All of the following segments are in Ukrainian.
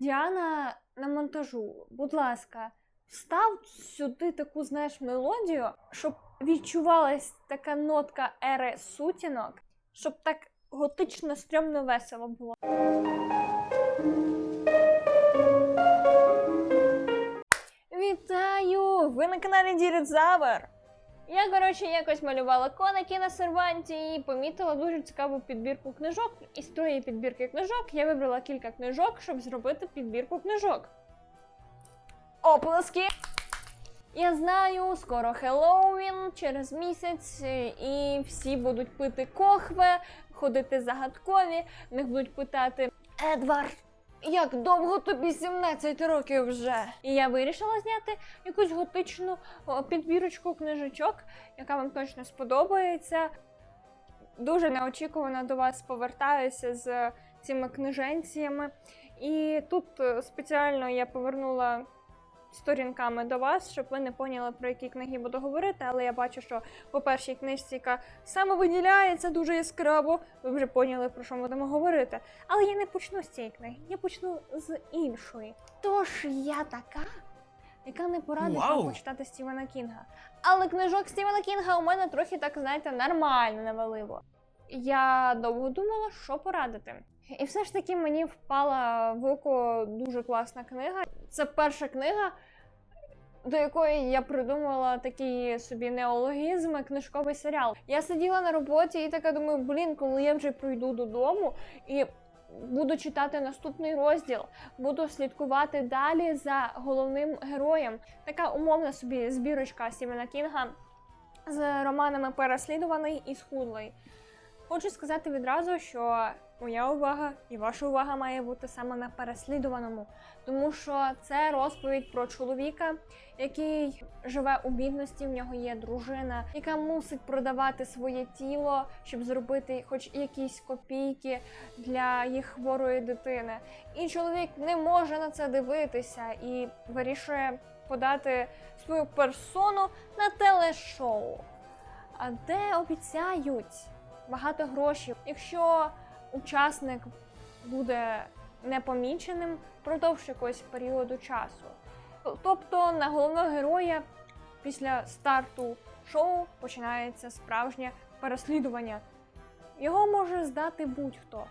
Діана на монтажу, будь ласка, встав сюди таку, знаєш, мелодію, щоб відчувалась така нотка ери сутінок, щоб так готично, стрьомно весело було. Вітаю! Ви на каналі Дірізавр! Я, коротше, якось малювала коники на серванті і помітила дуже цікаву підбірку книжок. І з тої підбірки книжок я вибрала кілька книжок, щоб зробити підбірку книжок. Оплески! Я знаю, скоро Хеллоуін через місяць, і всі будуть пити кохве, ходити загадкові, в них будуть питати Едвард, як довго тобі 17 років вже? І я вирішила зняти якусь готичну підбірочку книжечок, яка вам точно сподобається. Дуже неочікувано до вас повертаюся з цими книженціями. І тут е, спеціально я повернула сторінками до вас, щоб ви не поняли, про які книги буду говорити. Але я бачу, що по першій книжці, яка саме виділяється дуже яскраво, ви вже поняли, про що ми будемо говорити. Але я не почну з цієї книги, я почну з іншої. Тож я така, яка не порадить вам почитати Стівена Кінга. Але книжок Стівена Кінга у мене трохи так, знаєте, нормально навалило. Я довго думала, що порадити. І все ж таки мені впала в око дуже класна книга. Це перша книга, до якої я придумала такий собі неологізм, книжковий серіал. Я сиділа на роботі і така думаю, блін, коли я вже прийду додому і буду читати наступний розділ, буду слідкувати далі за головним героєм. Така умовна собі збірочка Стівена Кінга з романами переслідуваний і схудлий. Хочу сказати відразу, що моя увага і ваша увага має бути саме на переслідуваному, тому що це розповідь про чоловіка, який живе у бідності. В нього є дружина, яка мусить продавати своє тіло, щоб зробити хоч якісь копійки для їх хворої дитини. І чоловік не може на це дивитися і вирішує подати свою персону на телешоу, а де обіцяють багато грошей, якщо учасник буде непоміченим впродовж якогось періоду часу. Тобто на головного героя після старту шоу починається справжнє переслідування. Його може здати будь-хто,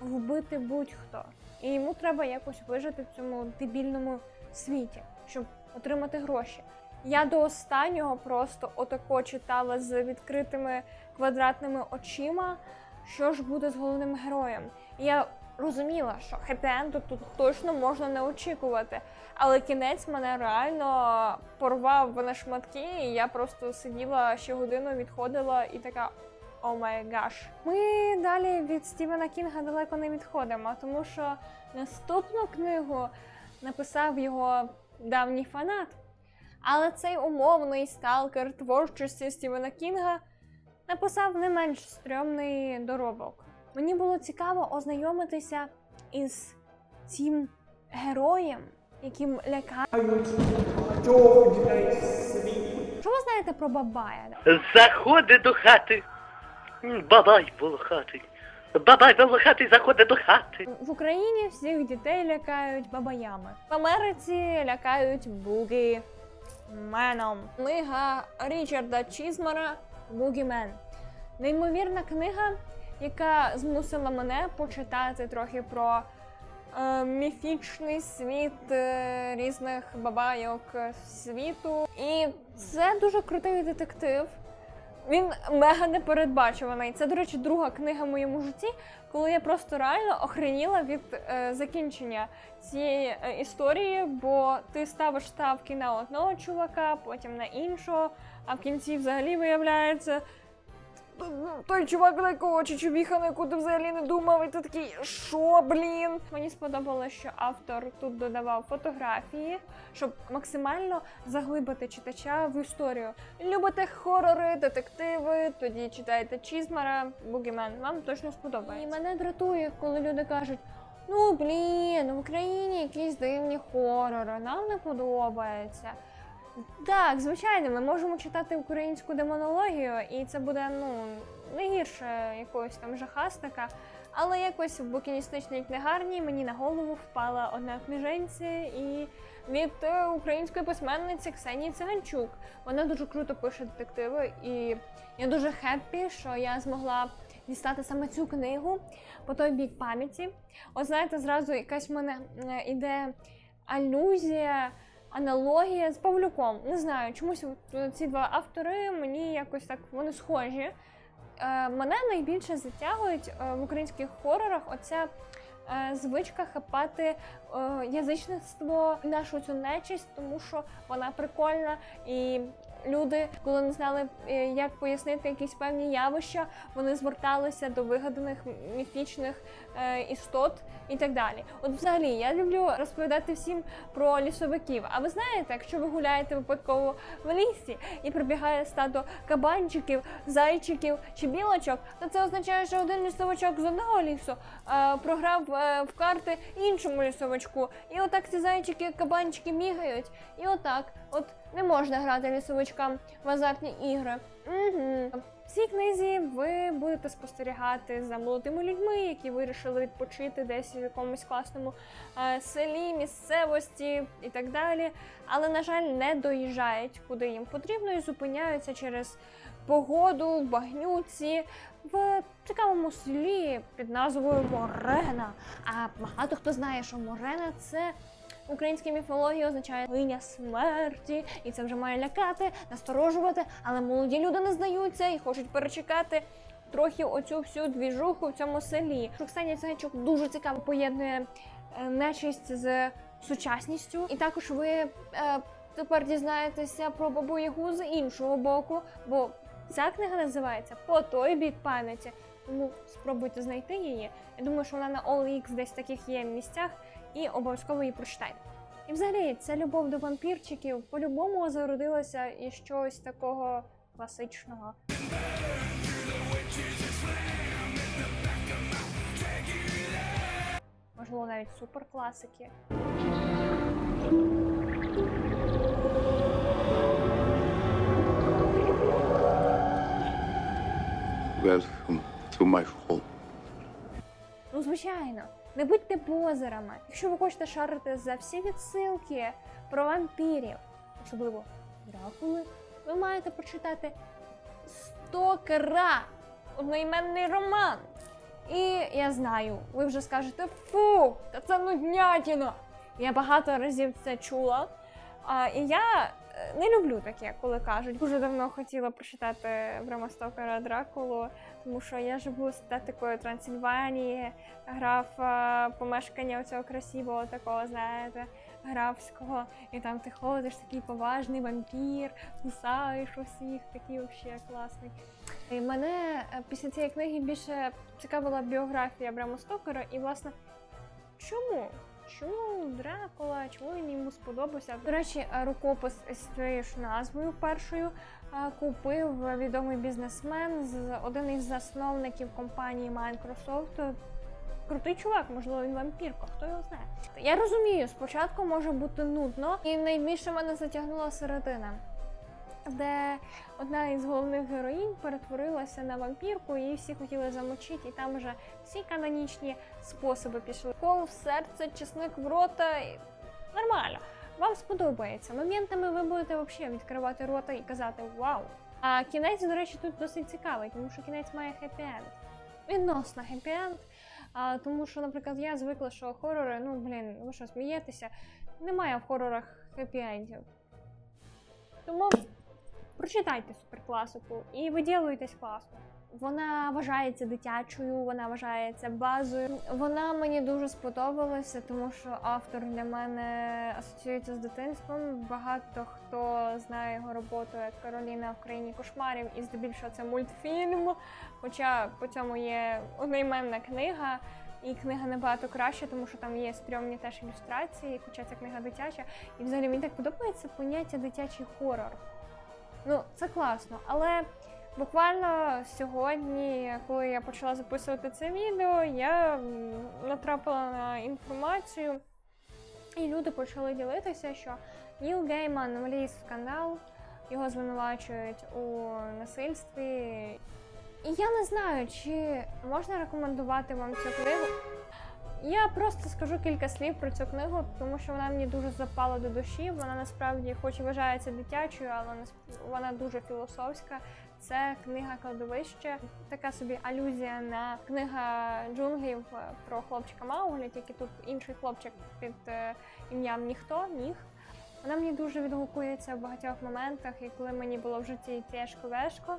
вбити будь-хто. І йому треба якось вижити в цьому дебільному світі, щоб отримати гроші. Я до останнього просто отако читала з відкритими квадратними очима, що ж буде з головним героєм. І я розуміла, що хеппі-енду тут точно можна не очікувати. Але кінець мене реально порвав на шматки, і я просто сиділа ще годину, відходила і така. О май гаш. Ми далі від Стівена Кінга далеко не відходимо, тому що наступну книгу написав його давній фанат. Але цей умовний сталкер творчості Стівена Кінга написав не менш стрьомний доробок. Мені було цікаво ознайомитися із цим героєм, яким лякають. Що ви знаєте про Бабая? Заходить до хати. Бабай волохатий. Бабай волохатий заходить до хати. В Україні всіх дітей лякають бабаями. В Америці лякають бугі меном. Книга Річарда Чізмара Бугімен. Неймовірна книга, яка змусила мене почитати трохи про е, міфічний світ е, різних бабайок світу. І це дуже крутий детектив. Він мега непередбачуваний. Це, до речі, друга книга в моєму житті, коли я просто реально охреніла від е, закінчення цієї е, історії, бо ти ставиш ставки на одного чувака, потім на іншого, а в кінці взагалі виявляється. Той чувак, на якого чучубіха, на яку ти взагалі не думав, і ти такий, що, блін? Мені сподобалося, що автор тут додавав фотографії, щоб максимально заглибити читача в історію. Любите хорори, детективи, тоді читайте Чізмара, Бугімен. Вам точно сподобається. І мене дратує, коли люди кажуть. Ну блін, в Україні якісь дивні хорори, нам не подобається. Так, звичайно, ми можемо читати українську демонологію, і це буде ну не гірше якогось там жахастика. Але якось в букіністичній книгарні мені на голову впала одна книженця і від е, української письменниці Ксенії Циганчук. Вона дуже круто пише детективи, і я дуже хеппі, що я змогла дістати саме цю книгу по той бік пам'яті. От знаєте, зразу якась в мене е, іде алюзія, аналогія з Павлюком. Не знаю, чомусь ці два автори мені якось так вони схожі. Е, мене найбільше затягують е, в українських хорорах оця е, звичка хапати е, язичництво, нашу цю нечисть, тому що вона прикольна і. Люди, коли не знали, е, як пояснити якісь певні явища, вони зверталися до вигаданих міфічних е, істот і так далі. От, взагалі, я люблю розповідати всім про лісовиків. А ви знаєте, якщо ви гуляєте випадково в лісі і прибігає стадо кабанчиків, зайчиків чи білочок, то це означає, що один лісовичок з одного лісу е, програв в карти іншому лісовичку. І отак ці зайчики, кабанчики бігають. І отак, от не можна грати лісовичкам в азартні ігри. Угу. В цій книзі ви будете спостерігати за молодими людьми, які вирішили відпочити десь в якомусь класному е, селі, місцевості і так далі. Але, на жаль, не доїжджають куди їм потрібно і зупиняються через погоду, багнюці, в цікавому селі під назвою Морена. А багато хто знає, що Морена це. В українській міфології означає линя смерті, і це вже має лякати, насторожувати, але молоді люди не здаються і хочуть перечекати трохи оцю всю двіжуху в цьому селі. Ксенія Циганчук дуже цікаво поєднує е, нечисть з сучасністю. І також ви е, тепер дізнаєтеся про бабу Ягу з іншого боку, бо ця книга називається По той бік пам'яті. Тому спробуйте знайти її. Я думаю, що вона на OLX десь таких є місцях, і обов'язково її прочитайте. І взагалі, ця любов до вампірчиків по-любому зародилася із щось такого класичного. Можливо, навіть суперкласики. Welcome to my home. Ну, звичайно, не будьте позерами. Якщо ви хочете шарити за всі відсилки про вампірів, особливо Дракули, ви маєте прочитати Стокера, одноіменний роман. І я знаю, ви вже скажете фу, та це нуднятіно. Я багато разів це чула. А, і я не люблю таке, коли кажуть. Дуже давно хотіла прочитати Брама Стокера Дракулу, тому що я живу естетикою Трансильванії, граф е, помешкання оцього красивого, такого, знаєте, графського, і там ти ходиш, такий поважний вампір, кусаєш усіх, такий взагалі класний. І мене е, після цієї книги більше цікавила біографія Брама Стокера, і власне чому? Чому Дракула, чому він йому сподобався? До речі, е, рукопис з цією ж назвою першою е, купив відомий бізнесмен, з один із засновників компанії Microsoft. Крутий чувак, можливо, він вампірка, хто його знає. Я розумію, спочатку може бути нудно, і найбільше мене затягнула середина, де одна із головних героїнь перетворилася на вампірку, і всі хотіли замочити, і там вже всі канонічні способи пішли. Кол в серце, чесник в рота. і Нормально. Вам сподобається. Моментами ви будете взагалі відкривати рота і казати Вау! А кінець, до речі, тут досить цікавий, тому що кінець має хеппі-енд. Відносно хеппі-енд. А, тому що, наприклад, я звикла, що хорори, ну блін, ви що смієтеся? Немає в хорорах хеппі-ендів. Тому прочитайте суперкласику і виділуйтесь класно. Вона вважається дитячою, вона вважається базою. Вона мені дуже сподобалася, тому що автор для мене асоціюється з дитинством. Багато хто знає його роботу як Кароліна в країні кошмарів, і здебільшого це мультфільм. Хоча по цьому є одноіменна книга. І книга набагато краща, тому що там є стрьомні теж ілюстрації, хоча ця книга дитяча. І взагалі мені так подобається поняття дитячий хорор. Ну, це класно, але буквально сьогодні, коли я почала записувати це відео, я натрапила на інформацію, і люди почали ділитися, що Ніл Гейман вліз в скандал, його звинувачують у насильстві. І я не знаю, чи можна рекомендувати вам цю книгу. Я просто скажу кілька слів про цю книгу, тому що вона мені дуже запала до душі. Вона насправді, хоч і вважається дитячою, але вона дуже філософська. Це книга кладовище, така собі алюзія на книга джунглів е, про хлопчика Мауглі, тільки тут інший хлопчик під е, ім'ям ніхто, ніг. Вона мені дуже відгукується в багатьох моментах, і коли мені було в житті тяжко-вешко.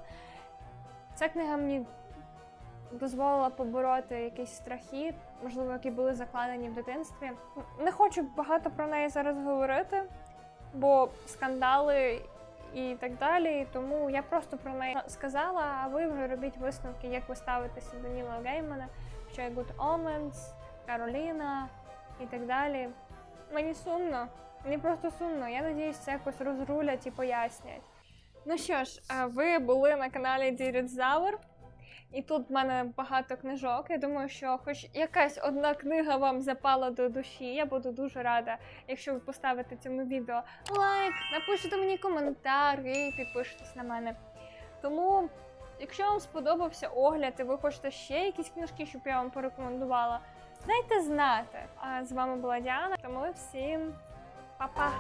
Ця книга мені дозволила побороти якісь страхи, можливо, які були закладені в дитинстві. Не хочу багато про неї зараз говорити, бо скандали і так далі. Тому я просто про неї сказала, а ви вже робіть висновки, як ви ставитеся до Ніла Геймана, що є Good Omens, Кароліна і так далі. Мені сумно, мені просто сумно. Я надіюсь, це якось розрулять і пояснять. Ну що ж, ви були на каналі Дірідзавр. І тут в мене багато книжок. Я думаю, що хоч якась одна книга вам запала до душі. Я буду дуже рада, якщо ви поставите цьому відео лайк, напишете мені коментар і підпишетесь на мене. Тому, якщо вам сподобався огляд і ви хочете ще якісь книжки, щоб я вам порекомендувала, дайте знати. А з вами була Діана, тому всім па-па!